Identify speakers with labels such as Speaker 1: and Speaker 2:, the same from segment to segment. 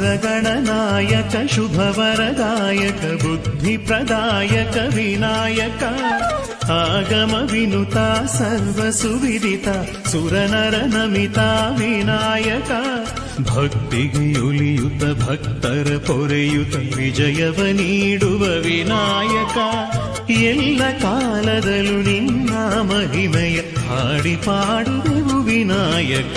Speaker 1: ಸುರಗಣನಾಯಕ ಶುಭವರದಾಯಕ ಬುದ್ಧಿಪ್ರದಾಯಕ ವಿನಾಯಕ ಆಗಮ ವಿನುತ ಸರ್ವ ಸುವಿದಿತ ಸುರನರ ನಮಿತ ವಿನಾಯಕ ಭಕ್ತಿಗೆ ಒಲಿಯುತ ಭಕ್ತರ ಪೊರೆಯುತ ವಿಜಯವ ನೀಡುವ ವಿನಾಯಕ ಎಲ್ಲ ಕಾಲದಲ್ಲೂ ನಿನ್ನ ಮಹಿಮೆಯ ಹಾಡಿ ಪಾಡುವೆವು ವಿನಾಯಕ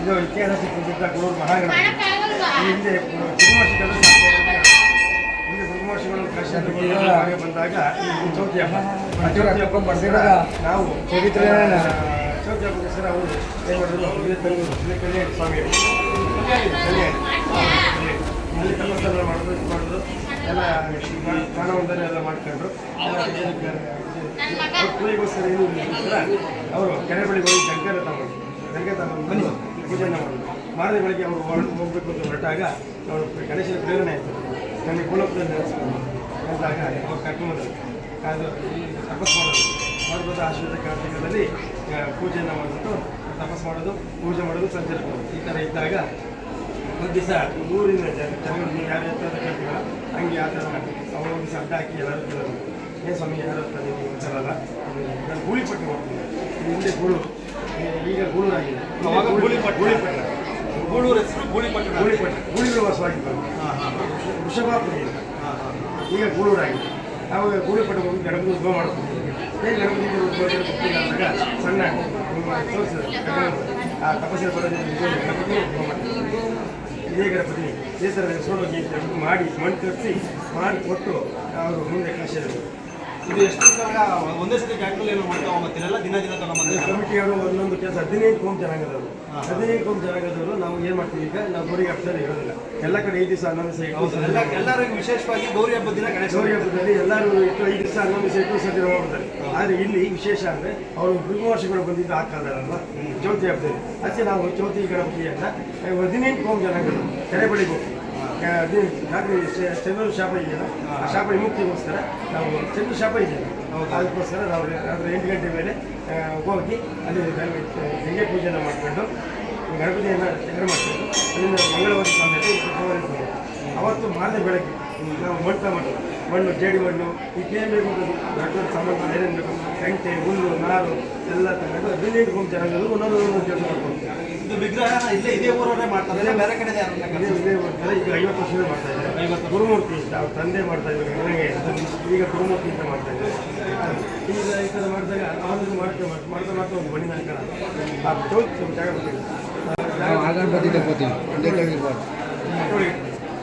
Speaker 2: ಇದು
Speaker 3: ಇತಿಹಾಸ ಮಹಾಗಣಪತಿ ಈ ಹಿಂದೆ ಕುರುಮರ್ಷಿಗಳು ಹಿಂದೆ ಕುರುಮರ್ಷಿಗಳು ಕಾಶಿಯಲ್ಲಿ ಹಾಗೆ ಬಂದಾಗ ಚೌತಿ ಹಬ್ಬ ಚೌತಿ ಹಬ್ಬ ಬಂದಾಗ ನಾವು ಚರಿತ್ರೆ ಚೌತಿ ಹೆಸರು ಅವರು ಏನು ಮಾಡಿದ್ರು ತಂದು ಸ್ವಾಮಿ ಕಲ್ಯಾಣಿ ಅಲ್ಲಿ ತಪಸ್ಸೆಲ್ಲ ಮಾಡಿದ್ರು ಇದು ಮಾಡಿದ್ರು. ಎಲ್ಲ ಸ್ನಾನವಂದನೆ ಎಲ್ಲ ಮಾಡ್ಕೊಂಡ್ರು. ಅವರ ಏನಕ್ಕೆ ಅವ್ರ ಪೂಜೆಗೋಸ್ಕರ ಏನು ಅವರು ಕೆರೆ ಬಳಿಗೆ ಹೋಗಿ ಶಂಕರ ತಗೊಂಡು ಪೂಜೆಯನ್ನು ಮಾಡಿದ್ರು ಮಾರನೇ ಬೆಳಗ್ಗೆ ಅವರು ಹೋಗಬೇಕು ಅಂತ ಹೊರಟಾಗ ಅವರು ಗಣೇಶನ ಪ್ರೇರಣೆ ಆಯಿತು. ನನಗೆ ಕುಲಪದಲ್ಲಿ ನೆನೆಸ್ಕೊಂಡು ಅಂದಾಗ ಅವ್ರು ಕರ್ಕೊಂಡ್ಬಂದರು ಕಾದು ತಪಸ್ ಮಾಡೋದು ಮಾಡ್ಬೋದು ಆಶ್ವದ ಕಾರ್ತಿಕದಲ್ಲಿ ಪೂಜೆಯನ್ನು ಮಾಡಿಬಿಟ್ಟು ತಪಸ್ ಮಾಡೋದು, ಪೂಜೆ ಮಾಡೋದು ಸಂಚರಿಸೋದು ಈ ಥರ ಇದ್ದಾಗ ಒಂದು ದಿವಸ ಊರಿನ ಜನ ನೀವು ಯಾರು ಎತ್ತ ಕೇಳ್ತೀವಲ್ಲ ಹಂಗೆ ಆ ಥರ ಅವ್ರು ದಿವಸ ಅಡ್ಡ ಹಾಕಿ ಎಲ್ಲರೂ ಕೇಳೋದು. ಏನು ಸ್ವಾಮಿ, ಯಾರು ಹತ್ರ ನೀವು ಒಂದ್ಸಲಲ್ಲ ನಾನು ಗೂಳಿಪಟ್ಟು ಹೋಗ್ತೀನಿ ಮಾಡ್ತೀನಿ. ಹಿಂದೆ ಗೂಳು ಈ- ಈಗ ಗೂಳೂರಾಗಿದೆ
Speaker 2: ಅವಾಗ ಗೂಳಿಪಟ್ಟು.
Speaker 3: ಗೂಳಿಪಟ್ಟು
Speaker 2: ಗೂಳೂರು ಹೆಸರು ಗೂಳಿಪಟ್ಟಣ
Speaker 3: ಗೂಳಿಪಟ್ಟ ಗೂಳೂರು ವಾಸವಾಗಿ ಬಂದು ವೃಷಭಾಪುರಿ ಈಗ ಗೂಳೂರಾಗಿದೆ ಆವಾಗ ಗೂಳಿಪಟ್ಟ ಹೋಗಿ ಗಣಪತಿ ಉದ್ಭವ ಮಾಡ್ಕೊಂಡು ಹೇಗೆ ಗಣಪತಿ ಉದ್ಭವ ಅಂದಾಗ ಸಣ್ಣ ಆ ತಪಸ್ಸಿನ ಬರೋದ್ರಿಂದ ಗಣಪತಿ ಉದ್ಭವ ಮಾಡ್ತಾರೆ ಇದೇ ಗಣಪತಿ ಈ ಥರ ಹೆಸರು ಮಾಡಿ ಮಣ್ಣು ತರಿಸಿ ಮಾಡಿ ಕೊಟ್ಟು ಅವರು ಮುಂದೆ ಕಳಿಸಿದರು
Speaker 2: ಇದು ಎಷ್ಟು ಒಂದೇ ಸತಿ ಬ್ಯಾಂಕಲ್ಲಿ ಏನು ಮಾಡ್ತಾ ಹೋಗ್ತಿರಲ್ಲ ದಿನ ದಿನ ತಗೊಂಡ್ಬಂದ್ರೆ
Speaker 3: ಕಮಿಟಿಯವರು ಒಂದೊಂದು ಕೆಲಸ ಹದಿನೈದು ಕೋಮ್ ಜನಾಂಗದವರು ಹದಿನೈದು ಕೋಮ್ ಜನಾಂಗದವರು ನಾವು ಏನು ಮಾಡ್ತೀವಿ ಈಗ ನಾವು ಗೌರಿಗೆ ಹಬ್ಬದಲ್ಲಿ ಇರೋದಿಲ್ಲ. ಎಲ್ಲ ಕಡೆ ಐದು ದಿವಸ ಹನ್ನೊಂದು ದಿವಸ ಇಟ್ಟು
Speaker 2: ಎಲ್ಲ ಎಲ್ಲರಿಗೂ ವಿಶೇಷವಾಗಿ ಗೌರಿ ಹಬ್ಬದ ದಿನ ಗಣೇಶ
Speaker 3: ಗೌರಿ ಹಬ್ಬದಲ್ಲಿ ಎಲ್ಲರೂ ಇಟ್ಟು ಐದು ದಿವಸ ಹನ್ನೊಂದು ದಿವಸ ಇಟ್ಟು ಸತಿ ಹೋಗ್ತಾರೆ ಆದರೆ ಇಲ್ಲಿ ವಿಶೇಷ ಅಂದರೆ ಅವರು ವರ್ಷಗಳು ಬಂದಿದ್ದು ಆ ಕಾಲದಲ್ಲ ಜ್ಯೋತಿ ಹಬ್ಬದಲ್ಲಿ. ಅದಕ್ಕೆ ನಾವು ಜ್ಯೋತಿ ಗಣಪತಿಯನ್ನ ಹದಿನೈದು ಕೋಮ್ ಬಳಿಗೆ ಹೋಗ್ತೀವಿ. ರಾತ್ರಿ ಚಂದ್ರ ಶಾಪ ಇದೆಯಲ್ಲ ಆ ಶಾಪ ವಿಮುಕ್ತಿಗೋಸ್ಕರ ನಾವು ಚಂದ್ರ ಶಾಪ ಇದೆಯಲ್ಲ ಅದಕ್ಕೋಸ್ಕರ ನಾವು ರಾತ್ರಿ ಎಂಟು ಗಂಟೆ ಮೇಲೆ ಹೋಗಿ ಅಲ್ಲಿ ಗಂಗೆ ಪೂಜೆಯನ್ನು ಮಾಡಿಕೊಂಡು ಗಣಪತಿಯನ್ನು ತೆಗೆದು ಮಾಡಿಕೊಂಡು ಅಲ್ಲಿಂದ ಮಂಗಳವಾರ ಸ್ವಾಮಿ ಅವತ್ತು ಮಾರನೇ ಬೆಳಗ್ಗೆ ನಾವು ಮಾಡ್ತಾ ಮಣ್ಣು ಮಣ್ಣು ಜೇಡಿ ಮಣ್ಣು ಈಗೇನು ಬೇಕು ಅನ್ನೋದು ದೊಡ್ಡ ಸಂಬಂಧ ಸಾಮಾನು ಏನೇನು ಬೇಕು. ಕಂಟೆ ಹುಲ್ಲು ನಾರು ಎಲ್ಲ ತಗೊಂಡು ಅದನ್ನೇ ಇಟ್ಕೊಂಡು ಜನಗಳು ಒಂದೊಂದು ಒಂದೊಂದು ಕೆಲಸ ಮಾಡ್ಕೊಂಡು.
Speaker 2: ಇದು ವಿಗ್ರಹ ಇಲ್ಲೇ ಇದೇ ಊರವರೇ ಮಾಡ್ತಾರೆ ಇಲ್ಲ ಬೇರೆ ಕಡೆ
Speaker 3: ಇದೇ ಇದೇ ಮಾಡ್ತಾರೆ. ಈಗ ಐವತ್ತು ವರ್ಷದಿಂದ ಮಾಡ್ತಾ ಇದ್ದಾರೆ. ಗುರುಮೂರ್ತಿ ಅಂತ ಅವ್ರ ತಂದೆ ಮಾಡ್ತಾ ಇದ್ದಾರೆ ನನಗೆ ಈಗ ಗುರುಮೂರ್ತಿ ಅಂತ ಮಾಡ್ತಾ ಇದ್ದಾರೆ. ಈಗ ಈ ಥರ ಮಾಡಿದಾಗ ಅವ್ರಿಗೆ ಮಾಡ್ತಾ ಮಾಡ್ತಾ ಮಾಡ್ತಾ ಒಂದು ಮಣ್ಣಿನ ಅಂಕಣ ಆ ಚೌಕ್ ಜಾಗ ಬರ್ತೀವಿ
Speaker 4: ಕೆಳಗಿರ್ಬಾರ್ದು
Speaker 3: ನೋಡಿ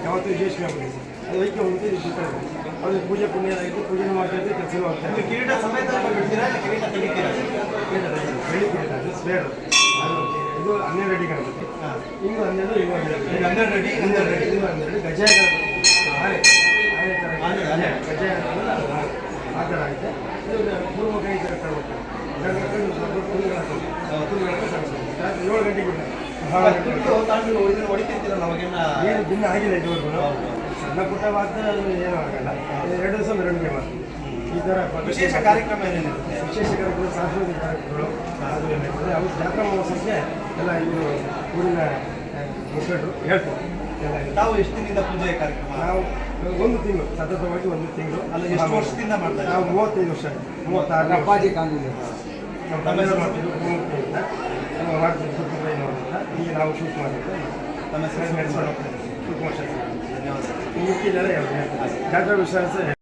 Speaker 3: ಯಾವತ್ತೂ ವಿಶೇಷ ಆಗ್ಬಿಟ್ಟಿದೆ ಅದು ಐಕ್ಯ ಹೋಗುತ್ತೆ ಇದು ಅದು ಇದೆ. ಅವ್ರಿಗೆ ಪೂಜೆ ಪುಣ್ಯ ಆಯಿತು ಪೂಜೆ ಮಾಡ್ತಾ ಇದ್ದು ಕೆಲಸ
Speaker 2: ಇದು. ಕಿರೀಟ ಸಮೇತ ಬಿಡ್ತೀರಾ
Speaker 3: ಬೆಳಿ ಕಿರೀಟ ಅದು ಸ್ಪೇರ್ ಅದು ಇದು ಹನ್ನೆರಡು ಅಡಿ ಗಣಪತಿ ಇನ್ನು ಹನ್ನೆರಡು ಇನ್ನು ಹನ್ನೆರಡು.
Speaker 2: ಹನ್ನೆರಡು ಅಡಿ, ಹನ್ನೆರಡು ಅಡಿ.
Speaker 3: ಇನ್ನು ಹನ್ನೆರಡು ಗಜಾಯ ಗಣಪತಿ. ಗಜಾಯ ಗಣಪತಿ ಅದು. ಆನೆ. ಆ ಥರ ಐತೆ ಇದು ಪೂರ್ವ ಕೈ ಥರ ಸರಿಸ್ಬೇಕು ರಾತ್ರಿ ಏಳು ಗಂಟೆಗೆ ಇಲ್ಲ. ಏನು ಭಿನ್ನ ಆಗಿಲ್ಲ ಇದುವರೆಗೂ ಸಣ್ಣ ಪುಟ್ಟ ಮಾತ್ರ ಅದು ಏನೂ ಆಗಲ್ಲ ಎರಡು ದಿವಸ ಮೆರವಣಿಗೆ ಮಾಡ್ತೀವಿ ಈ ಥರ
Speaker 2: ವಿಶೇಷ ಕಾರ್ಯಕ್ರಮ ಏನೇನಿದೆ
Speaker 3: ವಿಶೇಷ ಕಾರ್ಯಕ್ರಮ ಸಾಂಸ್ಕೃತಿಕ ಕಾರ್ಯಕ್ರಮಗಳು ಅದು ಎಲ್ಲ ಅವ್ರು ಜಾತ್ರಾ ಮಹೋತ್ಸವಕ್ಕೆ ಎಲ್ಲ ಇವರು ಊರಿನ ಮುಖಂಡರು ಹೇಳ್ತಾರೆ
Speaker 2: ತಾವು ಎಷ್ಟು ದಿನದಿಂದ ಪೂಜೆ ಕಾರ್ಯಕ್ರಮ?
Speaker 3: ನಾವು ಒಂದು ತಿಂಗಳು ಸತತವಾಗಿ ಒಂದು ತಿಂಗಳು
Speaker 2: ಅಲ್ಲ, ಎಷ್ಟು ವರ್ಷದಿಂದ ಮಾಡ್ತಾರೆ
Speaker 3: ನಾವು ಮೂವತ್ತೈದು ವರ್ಷ ಮೂವತ್ತಾರು ನಾವು
Speaker 4: ಅಪ್ಪಾಜಿ ಮಾಡ್ತೀವಿ
Speaker 3: ನಮ್ಮ ತಂದೆಯವರು ಮಾಡ್ತಿದ್ರು ಮೂವತ್ತೈದು ಅಂತ ನಮ್ಮ ಮಾಡ್ತಿದ್ರು ಸುತ್ತಮುತ್ತಲಿನವರು ಅಂತ ಈಗ ನಾವು ಶೂಟ್ ಮಾಡಿದ್ದು
Speaker 2: ತಮ್ಮ ಹೆಸರು
Speaker 3: ಶೂಟ್ ಶಾಸ್ತ್ರಿ
Speaker 2: ಧನ್ಯವಾದ
Speaker 3: ಜಾತ್ರಾ ವಿಶ್ವಾಸ